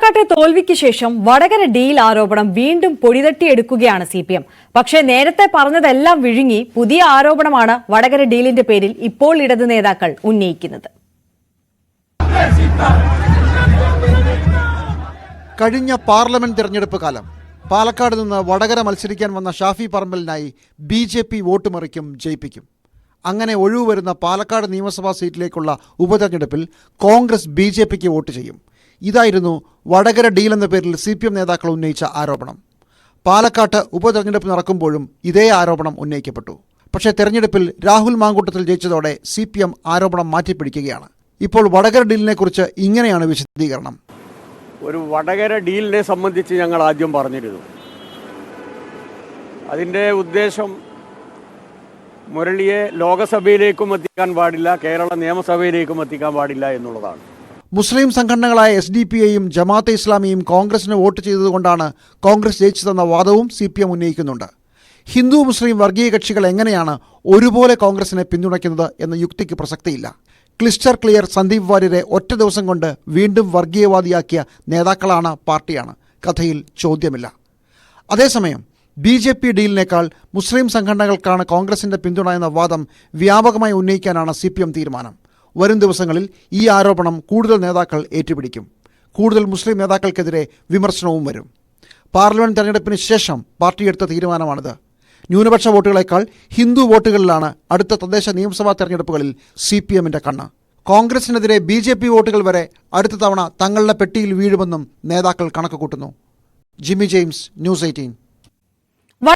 പാലക്കാട്ടെ തോൽവിക്ക് ശേഷം വടകര ഡീൽ ആരോപണം വീണ്ടും പൊടിതട്ടിയെടുക്കുകയാണ് സി പി എം. പക്ഷേ നേരത്തെ പറഞ്ഞതെല്ലാം വിഴുങ്ങി പുതിയ ആരോപണമാണ് വടകര ഡീലിന്റെ പേരിൽ ഇപ്പോൾ ഇടത് നേതാക്കൾ ഉന്നയിക്കുന്നത്. കഴിഞ്ഞ പാർലമെന്റ് തെരഞ്ഞെടുപ്പ് കാലം പാലക്കാട് നിന്ന് വടകര മത്സരിക്കാൻ വന്ന ഷാഫി പറമ്പലിനായി ബി ജെ പി വോട്ട് മറിക്കും ജയിപ്പിക്കും. അങ്ങനെ ഒഴിവ് വരുന്ന പാലക്കാട് നിയമസഭാ സീറ്റിലേക്കുള്ള ഉപതെരഞ്ഞെടുപ്പിൽ കോൺഗ്രസ് ബി ജെ പിക്ക് വോട്ട് ചെയ്യും. ഇതായിരുന്നു വടകര ഡീൽ എന്ന പേരിൽ സി പി എം നേതാക്കൾ ഉന്നയിച്ച ആരോപണം. പാലക്കാട്ട് ഉപതെരഞ്ഞെടുപ്പ് നടക്കുമ്പോഴും ഇതേ ആരോപണം ഉന്നയിക്കപ്പെട്ടു. പക്ഷേ തെരഞ്ഞെടുപ്പിൽ രാഹുൽ മാങ്കൂട്ടത്തിൽ ജയിച്ചതോടെ സി പി എം ആരോപണം മാറ്റിപ്പിടിക്കുകയാണ്. ഇപ്പോൾ വടകര ഡീലിനെക്കുറിച്ച് ഇങ്ങനെയാണ് വിശദീകരണം. ഒരു വടകര ഡീലിനെ സംബന്ധിച്ച് ഞങ്ങൾ ആദ്യം പറഞ്ഞിരുന്നു. അതിന്റെ ഉദ്ദേശം മുരളിയെ ലോകസഭയിലേക്കും എത്തിക്കാൻ പാടില്ല കേരള നിയമസഭയിലേക്കും എത്തിക്കാൻ പാടില്ല എന്നുള്ളതാണ്. മുസ്ലിം സംഘടനകളായ എസ് ഡി പി ഐയും ജമാഅത്തെ ഇസ്ലാമിയും കോൺഗ്രസിന് വോട്ട് ചെയ്തതുകൊണ്ടാണ് കോൺഗ്രസ് ജയിച്ചതെന്ന വാദവും സി പി എം ഉന്നയിക്കുന്നുണ്ട്. ഹിന്ദു മുസ്ലിം വർഗീയ കക്ഷികൾ എങ്ങനെയാണ് ഒരുപോലെ കോൺഗ്രസിനെ പിന്തുണയ്ക്കുന്നത് എന്ന യുക്തിക്ക് പ്രസക്തിയില്ല. ക്ലിസ്റ്റർ ക്ലിയർ സന്ദീപ് വാര്യരെ ഒറ്റ ദിവസം കൊണ്ട് വീണ്ടും വർഗീയവാദിയാക്കിയ നേതാക്കളാണ് പാർട്ടിയാണ്. കഥയിൽ ചോദ്യമില്ല. അതേസമയം ബി ജെ പി ഡീലിനേക്കാൾ മുസ്ലിം സംഘടനകൾക്കാണ് കോൺഗ്രസിന്റെ പിന്തുണ എന്ന വാദം വ്യാപകമായി ഉന്നയിക്കാനാണ് സി തീരുമാനം. വരും ദിവസങ്ങളിൽ ഈ ആരോപണം കൂടുതൽ നേതാക്കൾ ഏറ്റുപിടിക്കും. കൂടുതൽ മുസ്ലിം നേതാക്കൾക്കെതിരെ വിമർശനവും വരും. പാർലമെന്റ് തെരഞ്ഞെടുപ്പിന് ശേഷം പാർട്ടി എടുത്ത തീരുമാനമാണിത്. ന്യൂനപക്ഷ വോട്ടുകളേക്കാൾ ഹിന്ദു വോട്ടുകളിലാണ് അടുത്ത തദ്ദേശ നിയമസഭാ തെരഞ്ഞെടുപ്പുകളിൽ സി പി എമ്മിന്റെ കണ്ണ്. കോൺഗ്രസിനെതിരെ ബി ജെ പി വോട്ടുകൾ വരെ അടുത്ത തവണ തങ്ങളുടെ പെട്ടിയിൽ വീഴുമെന്നും നേതാക്കൾ കണക്ക് കൂട്ടുന്നു ജിമ്മി ജെയിംസ് ന്യൂസ് എയ്റ്റീൻ.